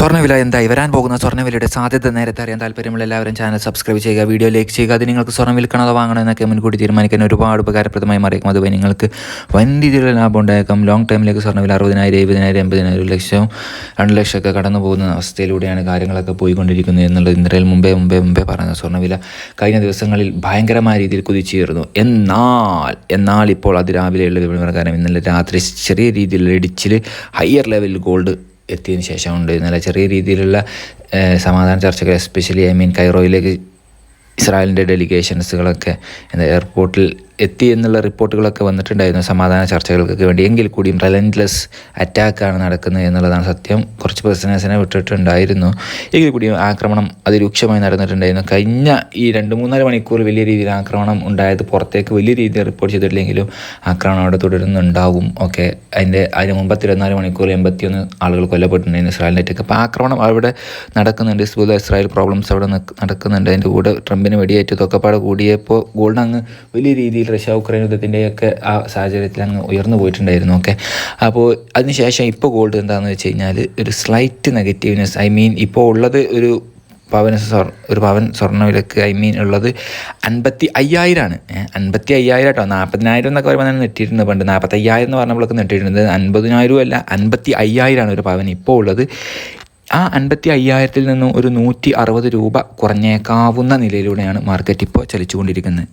സ്വർണവില എന്തായി വരാൻ പോകുന്ന സ്വർണവിലയുടെ സാധ്യത നേരത്തെ അറിയാൻ താല്പര്യമുള്ള എല്ലാവരും ചാനൽ സബ്സ്ക്രൈബ് ചെയ്യുക വീഡിയോ ലൈക്ക് ചെയ്യുക. അത് നിങ്ങൾക്ക് സ്വർണം വിൽക്കണോ അതോ വാങ്ങണോ എന്നൊക്കെ മുൻകൂട്ടി തീരുമാനിക്കാൻ ഒരുപാട് ഉപകാരപ്രദമായി മാറിയേക്കും. അതുവഴി നിങ്ങൾക്ക് വൻ രീതിയിലുള്ള ലാഭം ഉണ്ടായേക്കാം. ലോങ് ടൈമിലേക്ക് സ്വർണവില അറുപതിനായിരം എഴുപതിനായിരം എൺപതിനായിരം ഒരു ലക്ഷം രണ്ട് ലക്ഷമൊക്കെ കടന്നു പോകുന്ന അവസ്ഥയിലൂടെയാണ് കാര്യങ്ങളൊക്കെ പോയിക്കൊണ്ടിരിക്കുന്നത് എന്നുള്ളത് ഇന്നലെ മുമ്പേ മുമ്പേ മുമ്പേ പറഞ്ഞ സ്വർണവില കഴിഞ്ഞ ദിവസങ്ങളിൽ ഭയങ്കരമായ രീതിയിൽ കുതിച്ചുയർന്നു. എന്നാൽ എന്നാൽ ഇപ്പോൾ അത് രാവിലെയുള്ള വിപണി പ്രകാരം ഇന്നലെ രാത്രി ചെറിയ രീതിയിലുള്ള ഇടിച്ചിൽ ഹയർ ലെവലിൽ ഗോൾഡ് എത്തിയതിന് ഉണ്ട് നല്ല ചെറിയ രീതിയിലുള്ള സമാധാന ചർച്ചകൾ എസ്പെഷ്യലി ഐ മീൻ കൈറോയിലേക്ക് ഇസ്രായേലിന്റെ ഡെലിഗേഷൻസുകളൊക്കെ എന്താ എയർപോർട്ടിൽ എത്തി എന്നുള്ള റിപ്പോർട്ടുകളൊക്കെ വന്നിട്ടുണ്ടായിരുന്നു സമാധാന ചർച്ചകൾക്കൊക്കെ വേണ്ടി. എങ്കിൽ കൂടിയും റെലന്റ്ലെസ് അറ്റാക്കാണ് നടക്കുന്നത് എന്നുള്ളതാണ് സത്യം. കുറച്ച് പേഴ്സണേഴ്സിനെ വിട്ടിട്ടുണ്ടായിരുന്നു. എങ്കിൽ കൂടിയും ആക്രമണം അതിരൂക്ഷമായി നടന്നിട്ടുണ്ടായിരുന്നു. കഴിഞ്ഞ ഈ രണ്ട് മൂന്നാൽ മണിക്കൂർ വലിയ രീതിയിൽ ആക്രമണം ഉണ്ടായത് പുറത്തേക്ക് വലിയ രീതിയിൽ റിപ്പോർട്ട് ചെയ്തിട്ടില്ലെങ്കിലും ആക്രമണം അവിടെ തുടരുന്നുണ്ടാകും ഓക്കെ. അതിന്റെ അതിന് മുമ്പ് ഇരുപത്തിനാല് മണിക്കൂർ എൺപത്തിയൊന്ന് ആളുകൾ കൊല്ലപ്പെട്ടിട്ടുണ്ടായിരുന്നു ഇസ്രായേലിന്റെയൊക്കെ അപ്പോൾ ആക്രമണം അവിടെ നടക്കുന്നുണ്ട്. ഇസ്ബുദ ഇസ്രായേൽ പ്രോബ്ലംസ് അവിടെ നടക്കുന്നുണ്ട്. അതിന്റെ കൂടെ ട്രംപിന് വെടിയേറ്റതൊക്കെ പാടെ കൂടിയപ്പോൾ ഗോൾഡ് അങ്ങ് വലിയ രീതിയിൽ റഷ്യ ഉക്രൈൻ യുദ്ധത്തിന്റെയൊക്കെ ആ സാഹചര്യത്തിൽ അങ്ങ് ഉയർന്നു പോയിട്ടുണ്ടായിരുന്നു ഓക്കെ അപ്പോൾ അതിനുശേഷം ഇപ്പോൾ ഗോൾഡ് എന്താണെന്ന് വെച്ച് കഴിഞ്ഞാൽ ഒരു സ്ലൈറ്റ് നെഗറ്റീവ്നെസ് ഐ മീൻ ഇപ്പോൾ ഉള്ളത് ഒരു പവന് സ്വർ ഒരു പവൻ സ്വർണവിലക്ക് ഐ മീൻ ഉള്ളത് അൻപത്തി അയ്യായിരമാണ് അൻപത്തി അയ്യായിരം കേട്ടോ നാൽപ്പതിനായിരം എന്നൊക്കെ പറയുമ്പോൾ തന്നെ നെട്ടിയിട്ടുണ്ട് പണ്ട്. നാൽപ്പത്തയ്യായിരം എന്ന് പറഞ്ഞപ്പോഴൊക്കെ നെട്ടിയിട്ടുണ്ട് അൻപതിനായിരവും അല്ല അൻപത്തി അയ്യായിരമാണ് ഒരു പവൻ ഇപ്പോൾ ഉള്ളത്. ആ അൻപത്തി അയ്യായിരത്തിൽ നിന്നും ഒരു നൂറ്റി അറുപത് രൂപ കുറഞ്ഞേക്കാവുന്ന നിലയിലൂടെയാണ് മാർക്കറ്റ് ഇപ്പോൾ ചലിച്ചുകൊണ്ടിരിക്കുന്നത്.